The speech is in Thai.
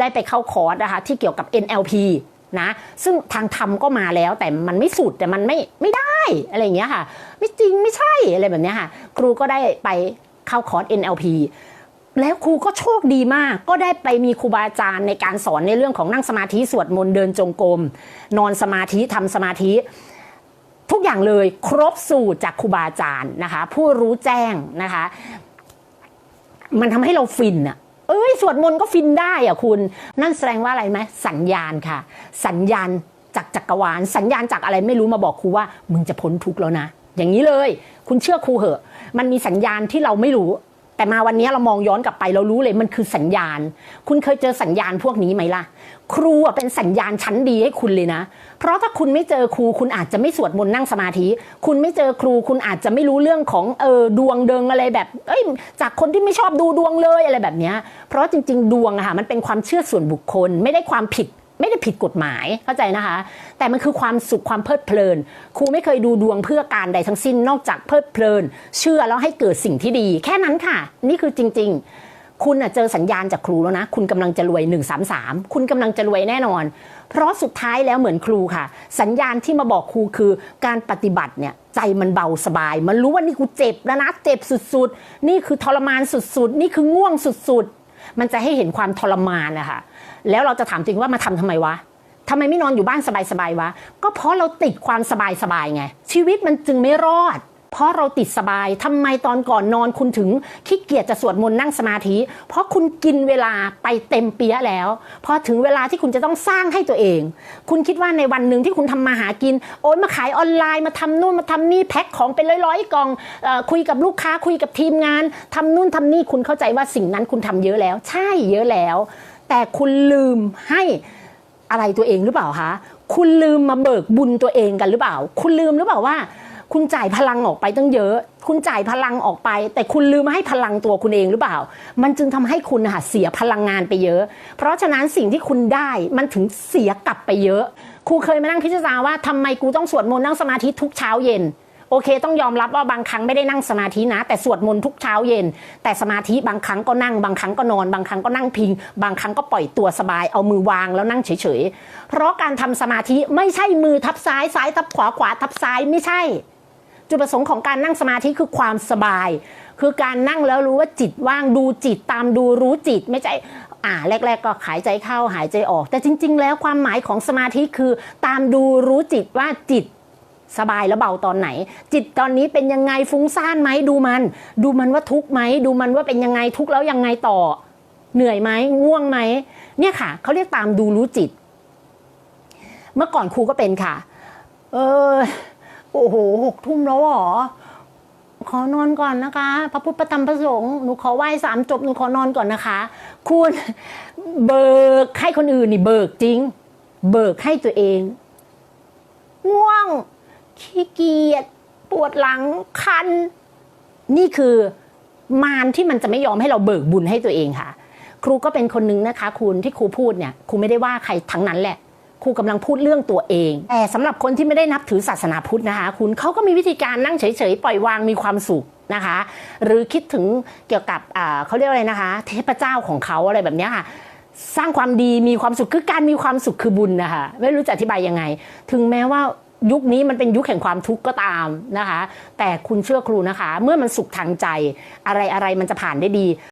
ได้ไปเข้าคอร์สนะคะที่เกี่ยวกับ NLP นะซึ่งทางธรรมก็มาแล้วแต่มันไม่สุดแต่มันไม่ไม่ได้อะไรอย่างเงี้ยค่ะ ไม่จริงไม่ใช่อะไรแบบเนี้ยค่ะ ครูก็ได้ไปเข้าคอร์ส NLP แล้วครูก็โชคดีมาก ก็ได้ไปมีครูบาอาจารย์ในการสอนในเรื่องของนั่งสมาธิสวดมนต์เดินจงกรมนอนสมาธิทำสมาธิ ทุกอย่างเลยครบสูตรจากครูบาอาจารย์นะคะ ผู้รู้แจ้งนะคะ มันทำให้เราฟินอะ เอ้ยสวดมนต์ก็ฟินได้อะคุณ นั่นแสดงว่าอะไรไหมสัญญาณค่ะ สัญญาณจากจักรวาล สัญญาณจากอะไรไม่รู้มาบอกครูว่า มึงจะพ้นทุกข์แล้วนะ อย่างนี้เลย คุณเชื่อครูเหอะ มันมีสัญญาณที่เราไม่รู้ แต่มาวันนี้เรามองย้อนกลับไปเรารู้เลยมันคือสัญญาณ คุณเคยเจอสัญญาณพวกนี้ไหมล่ะ ครูเป็นสัญญาณชั้นดีให้คุณเลยนะ เพราะถ้าคุณไม่เจอครูคุณอาจจะไม่สวดมนต์นั่งสมาธิ คุณไม่เจอครูคุณอาจจะไม่รู้เรื่องของเออดวงเดิงอะไรแบบเอ้ยจากคนที่ไม่ชอบดูดวงเลยอะไรแบบนี้เพราะจริง ๆ ดวงอะค่ะมันเป็นความเชื่อส่วนบุคคลไม่ได้ความผิด ไม่ได้ผิดกฎหมายเข้าใจนะคะ แต่มันคือความสุขความเพลิดเพลิน ครูไม่เคยดูดวงเพื่อการใดทั้งสิ้นนอกจากเพลิดเพลิน เชื่อแล้วให้เกิดสิ่งที่ดี แค่นั้นค่ะ นี่คือจริง ๆ คุณอะเจอสัญญาณจากครูแล้วนะ คุณกำลังจะรวย 133 คุณกำลังจะรวยแน่นอน เพราะสุดท้ายแล้วเหมือนครูค่ะ สัญญาณที่มาบอกครูคือการปฏิบัติเนี่ยใจมันเบาสบาย มันรู้ว่านี่กูเจ็บแล้วนะเจ็บสุดๆ นี่คือทรมานสุดๆ นี่คือง่วงสุดๆ มันจะให้เห็นความทรมานนะคะแล้วเราจะถามจริงว่ามาทำทำไมวะทำไมไม่นอนอยู่บ้านสบายๆวะ ก็เพราะเราติดความสบายๆไง ชีวิตมันจึงไม่รอด เพราะเราติดสบายทำไมตอนก่อนนอนคุณถึงขี้เกียจจะสวดมนต์นั่งสมาธิ เพราะคุณกินเวลาไปเต็มเปียแล้ว พอถึงเวลาที่คุณจะต้องสร้างให้ตัวเอง คุณคิดว่าในวันหนึ่งที่คุณทำมาหากิน โอ๊ยมาขายออนไลน์มาทำนู่นมาทำนี่แพ็คของเป็นร้อยๆกล่องอคุยกับลูกค้าคุยกับทีมงานทำนู่นทำนี่คุณเข้าใจว่าสิ่งนั้นคุณทำเยอะแล้ว ใช่เยอะแล้ว แต่คุณลืมให้อะไรตัวเองหรือเปล่าคะ คุณลืมมาเบิกบุญตัวเองกันหรือเปล่า คุณลืมหรือเปล่าว่า คุณจ่ายพลังออกไปตั้งเยอะ คุณจ่ายพลังออกไป แต่คุณลืมมาให้พลังตัวคุณเองหรือเปล่า มันจึงทำให้คุณนะคะเสียพลังงานไปเยอะ เพราะฉะนั้นสิ่งที่คุณได้มันถึงเสียกลับไปเยอะ ครูเคยมานั่งพิจารณาว่าทำไมกูต้องสวดมนต์นั่งสมาธิทุกเช้าเย็นโอเคต้องยอมรับว่าบางครั้งไม่ได้นั่งสมาธินะ แต่สวดมนต์ทุกเช้าเย็น แต่สมาธิบางครั้งก็นั่ง บางครั้งก็นอน บางครั้งก็นั่งพิง บางครั้งก็ปล่อยตัวสบายเอามือวางแล้วนั่งเฉยๆ เพราะการทำสมาธิไม่ใช่มือทับซ้ายซ้ายทับขวาขวาทับซ้ายไม่ใช่ จุดประสงค์ของการนั่งสมาธิคือความสบาย คือการนั่งแล้วรู้ว่าจิตว่างดูจิตตามดูรู้จิตไม่ใช่อ่าแรก ๆ ก็หายใจเข้าหายใจออก แต่จริง ๆ แล้วความหมายของสมาธิคือตามดูรู้จิตว่าจิตสบายแล้วเบาตอนไหน จิตตอนนี้เป็นยังไงฟุ้งซ่านไหมดูมัน ดูมันว่าทุกข์ไหมดูมันว่าเป็นยังไงทุกข์แล้วยังไงต่อ เหนื่อยไหมง่วงไหมเนี่ยค่ะเขาเรียกตามดูรู้จิต เมื่อก่อนครูก็เป็นค่ะ เออ อ้โหหกทุ่มแล้วหรอ ขอนอนก่อนนะคะ พระพุทธพระธรรมพระสงฆ์หนูขอไหว้สามจบหนูขอนอนก่อนนะคะ คุณเบิกให้คนอื่นนี่เบิกจริง เบิกให้ตัวเองง่วง ขี้เกียจปวดหลังคัน นี่คือมารที่มันจะไม่ยอมให้เราเบิกบุญให้ตัวเองค่ะ ครูก็เป็นคนนึงนะคะ คุณที่ครูพูดเนี่ยครูไม่ได้ว่าใครทั้งนั้นแหละ ครูกำลังพูดเรื่องตัวเอง แต่สำหรับคนที่ไม่ได้นับถือศาสนาพุทธนะคะ คุณเขาก็มีวิธีการนั่งเฉยๆ ปล่อยวางมีความสุขนะคะ หรือคิดถึงเกี่ยวกับเขาเรียกอะไรนะคะ เทพเจ้าของเขาอะไรแบบนี้ค่ะสร้างความดีมีความสุขคือการมีความสุขคือบุญนะคะไม่รู้จะอธิบายยังไง ถึงแม้ว่ายุคนี้มันเป็นยุคแห่งความทุกข์ก็ตามนะคะ แต่คุณเชื่อครูนะคะ เมื่อมันสุขทางใจ อะไรอะไรๆมันจะผ่านได้ดี